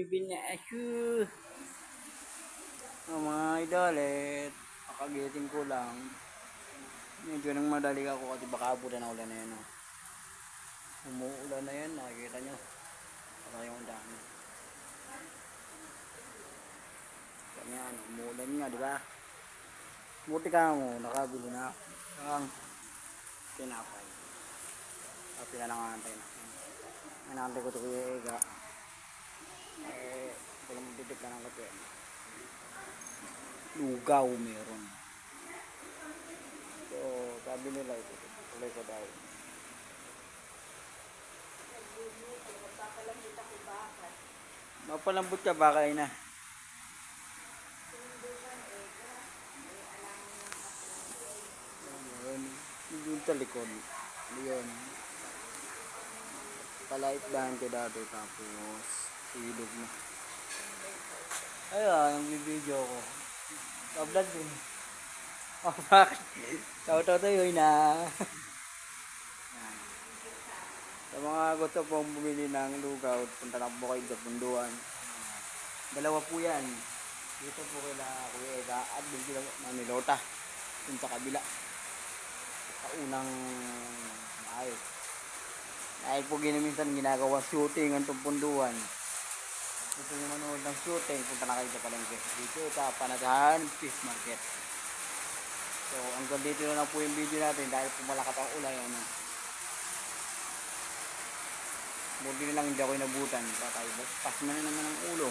binasyo. Oh, mga idol, eh, kakagiting ko lang. Medyo nang madali ako kasi baka abutan na ulan na yan. Oh. Umuulan na yan, nakikita nyo. Para yung dami. Kanya, ano, umuulan nga, di ba? Buti ka mo, nakabili na. Ang tinapay. Pinanangantay na. Nanantay ko ito kuya Ega. Eh, walang magdidik na ng kape. Lugaw meron. So, sabi nila ito. Tuloy ko daw. Mapalambot ka baka na. Ayun. Yung sa likod. Yun. Palait dahan ko dati tapos ilog na. Ayun, yung video ko. Ka-vlog din. Oh, bakit? Tao-tao tayo na. Sa mga gusto pong bumili ng lugaw, punta lang po kayo sa punduan. Dalawa po yan. Dito po kila Kuya Ega at dito lang Manilota. Dun sa kabila. Sa unang ay. Dahil po ginaminsan ginagawa shooting ang punduan. Gusto nyo manood ng shooting, punta na kayo sa palengke. Dito sa Panatahan Fish Market. So, hanggang dito na lang po yung video natin dahil po malakas ang ulay. Ano. Buti na lang hindi ako inabutan. Patay. Pasma na naman ang ulo.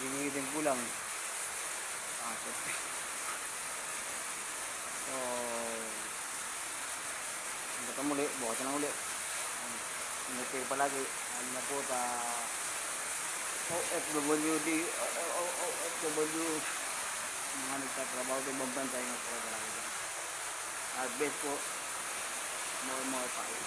Gingitin ko lang. Takot. So, hanggang muli. Bukas na uli. Ingat kayo palagi. Ano na po ta OFWD, OFW, mga nagtatrabaho doon, bambantay ng programa doon. At best po, more more power.